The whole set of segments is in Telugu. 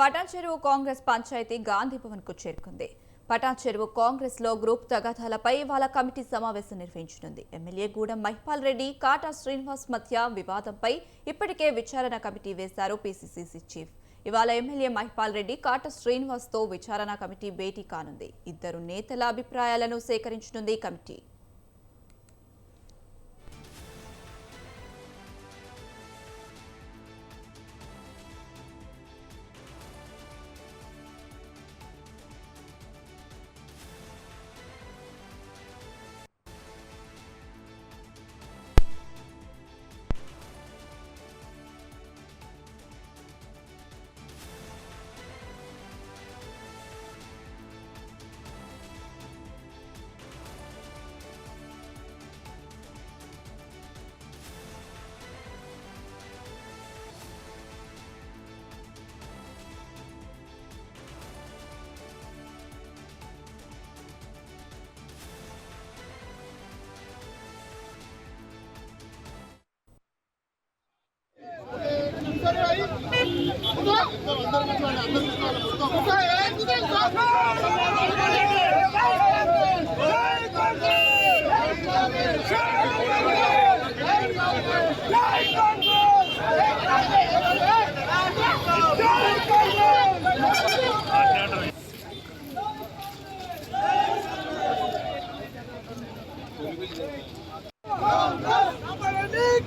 పటాన్ చెరువు కాంగ్రెస్ పంచాయతీ గాంధీ భవన్కు చేరుకుంది. పటాన్ చెరువు కాంగ్రెస్లో గ్రూప్ తగాదాలపై ఇవాళ కమిటీ సమావేశం నిర్వహించనుంది. ఎమ్మెల్యే గూడెం మహిపాల్ రెడ్డి కాటా శ్రీనివాస్ మధ్య వివాదంపై ఇప్పటికే విచారణ కమిటీ వేశారు పిసిసిసి చీఫ్. ఇవాళ ఎమ్మెల్యే మహిపాల్ రెడ్డి కాటా శ్రీనివాస్తో విచారణ కమిటీ భేటీ కానుంది. ఇద్దరు నేతల అభిప్రాయాలను సేకరించనుంది కమిటీ.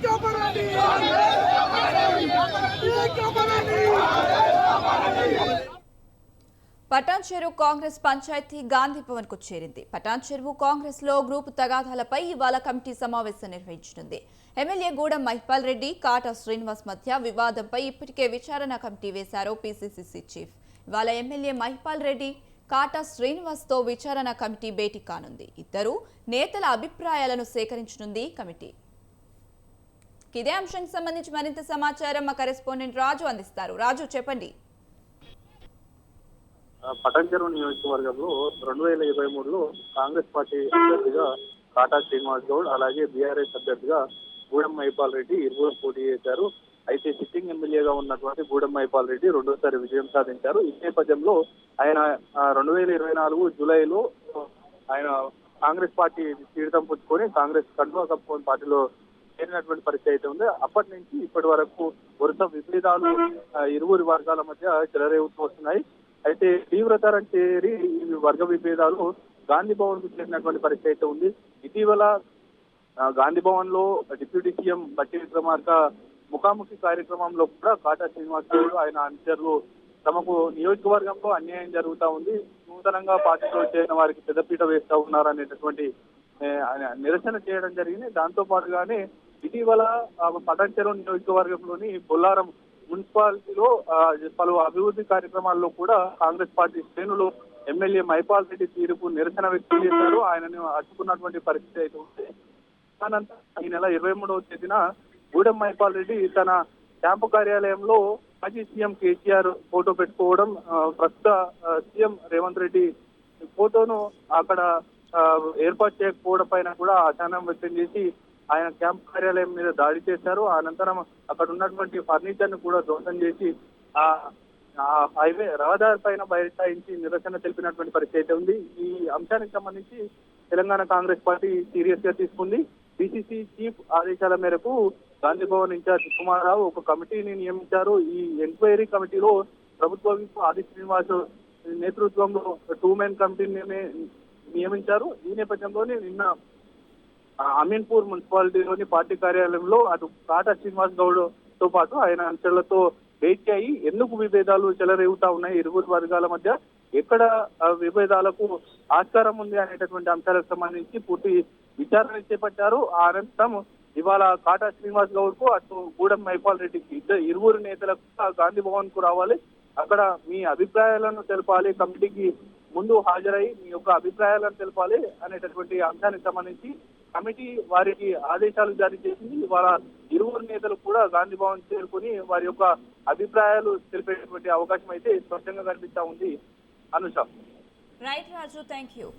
కాపాడండి కాపాడండి పటాన్ చెరువు కాంగ్రెస్ పంచాయతీ గాంధీ భవన్కు చేరింది. పటాన్ చెరువు కాంగ్రెస్లో గ్రూపు తగాదాలపై ఇవాళ కమిటీ సమావేశం నిర్వహించనుంది. ఎమ్మెల్యే గూడెం మహిపాల్ రెడ్డి కాటా శ్రీనివాస్ మధ్య వివాదంపై ఇప్పటికే విచారణ కమిటీ వేశారు పిసిసిసి చీఫ్. ఇవాళ ఎమ్మెల్యే మహిపాల్ రెడ్డి కాటా శ్రీనివాస్తో విచారణ కమిటీ భేటీ కానుంది. ఇద్దరు నేతల అభిప్రాయాలను సేకరించనుంది కమిటీ. ఇదే అంశానికి సంబంధించి మరింత సమాచారం మా కరెస్పాండెంట్ రాజు అందిస్తారు. రాజు చెప్పండి. పటంచెరు నియోజకవర్గంలో రెండు వేల ఇరవై మూడులో కాంగ్రెస్ పార్టీ అభ్యర్థిగా కాటా శ్రీనివాస్ గౌడ్ అలాగే బీఆర్ఎస్ అభ్యర్థిగా గూడెం మహిపాల్ రెడ్డి ఇరువురు పోటీ చేశారు. అయితే సిట్టింగ్ ఎమ్మెల్యేగా ఉన్నటువంటి గూడెం మహిపాల్ రెడ్డి రెండోసారి విజయం సాధించారు. ఈ నేపథ్యంలో ఆయన రెండు వేల ఇరవై నాలుగు జూలైలో ఆయన కాంగ్రెస్ పార్టీ తీర్థం పుచ్చుకొని కాంగ్రెస్ కండువా కప్పుకొని పార్టీలో చేరినటువంటి పరిస్థితి అయితే ఉంది. అప్పటి నుంచి ఇప్పటి వరకు వరుస విభేదాలు ఇరువురి వర్గాల మధ్య చెలరేగుతూ వస్తున్నాయి. అయితే తీవ్రతరం చేరి ఈ వర్గ విభేదాలు గాంధీ భవన్కు చేరినటువంటి పరిస్థితి అయితే ఉంది. ఇటీవల గాంధీ భవన్లో డిప్యూటీ సీఎం బట్టి విక్రమార్క ముఖాముఖి కార్యక్రమంలో కూడా కాటా శ్రీనివాసరావు ఆయన అనుచరులు తమకు నియోజకవర్గంలో అన్యాయం జరుగుతా ఉంది. నూతనంగా పార్టీలో చేరిన వారికి పెద్దపీట వేస్తా ఉన్నారు అనేటటువంటి ఆయన నిరసన చేయడం జరిగింది. దాంతో పాటుగానే ఇటీవల ఆ, పటాన్చెరు నియోజకవర్గంలోని బొల్లారం మున్సిపాలిటీలో పలు అభివృద్ధి కార్యక్రమాల్లో కూడా కాంగ్రెస్ పార్టీ శ్రేణులు ఎమ్మెల్యే మైపాల్ రెడ్డి తీరుకు నిరసన వ్యక్తం చేశారు. ఆయనను అడ్డుకున్నటువంటి పరిస్థితి అయితే ఉంది. అనంతరం ఈ నెల ఇరవై మూడవ తేదీన గూడెం మైపాల్ రెడ్డి తన క్యాంపు కార్యాలయంలో మాజీ సీఎం కేసీఆర్ ఫోటో పెట్టుకోవడం ప్రస్తుత సీఎం రేవంత్ రెడ్డి ఫోటోను అక్కడ ఏర్పాటు చేయకపోవడం పైన కూడా అసహనం వ్యక్తం చేసి ఆయన క్యాంప్ కార్యాలయం మీద దాడి చేశారు. అనంతరం అక్కడ ఉన్నటువంటి ఫర్నిచర్ను కూడా ధ్వంసం చేసి ఆ హైవే రహదారి పైన బైఠాయించి నిరసన తెలిపినటువంటి పరిస్థితి అయితే ఉంది. ఈ అంశానికి సంబంధించి తెలంగాణ కాంగ్రెస్ పార్టీ సీరియస్గా తీసుకుంది బీసీసీ చీఫ్ ఆదేశాల మేరకు గాంధీ భవన్ ఇన్ఛార్జ్ కుమారరావు ఒక కమిటీని నియమించారు. ఈ ఎంక్వైరీ కమిటీలో ప్రభుత్వ విప్ ఆది శ్రీనివాస్ నేతృత్వంలో టూ మెన్ కమిటీని నియమించారు. ఈ నేపథ్యంలోనే నిన్న అమీన్పూర్ మున్సిపాలిటీలోని పార్టీ కార్యాలయంలో అటు కాటా శ్రీనివాస్ గౌడ్తో పాటు ఆయన అంశాలతో భేటీ అయ్యి ఎందుకు విభేదాలు చెలరేగుతా ఉన్నాయి ఇరువురు వర్గాల మధ్య? ఎక్కడ విభేదాలకు ఆస్కారం ఉంది అనేటటువంటి అంశాలకు సంబంధించి పూర్తి విచారణ చేపట్టారు. ఆ అనంతరం ఇవాళ కాటా శ్రీనివాస్ గౌడ్కు అటు గూడెం మైపాల్ రెడ్డికి ఇద్దరు ఇరువురు నేతలకు గాంధీ భవన్కు రావాలి. అక్కడ మీ అభిప్రాయాలను తెలపాలి. కమిటీకి ముందు హాజరై మీ యొక్క అభిప్రాయాలను తెలపాలి అనేటటువంటి అంశానికి సంబంధించి కమిటీ వారికి ఆదేశాలు జారీ చేసింది. వాళ్ళ ఇరువురు నేతలు కూడా గాంధీ భవన్ చేరుకుని వారి యొక్క అభిప్రాయాలు తెలిపేటువంటి అవకాశం అయితే స్పష్టంగా కనిపిస్తా ఉంది. Anusha. Right Raju thank you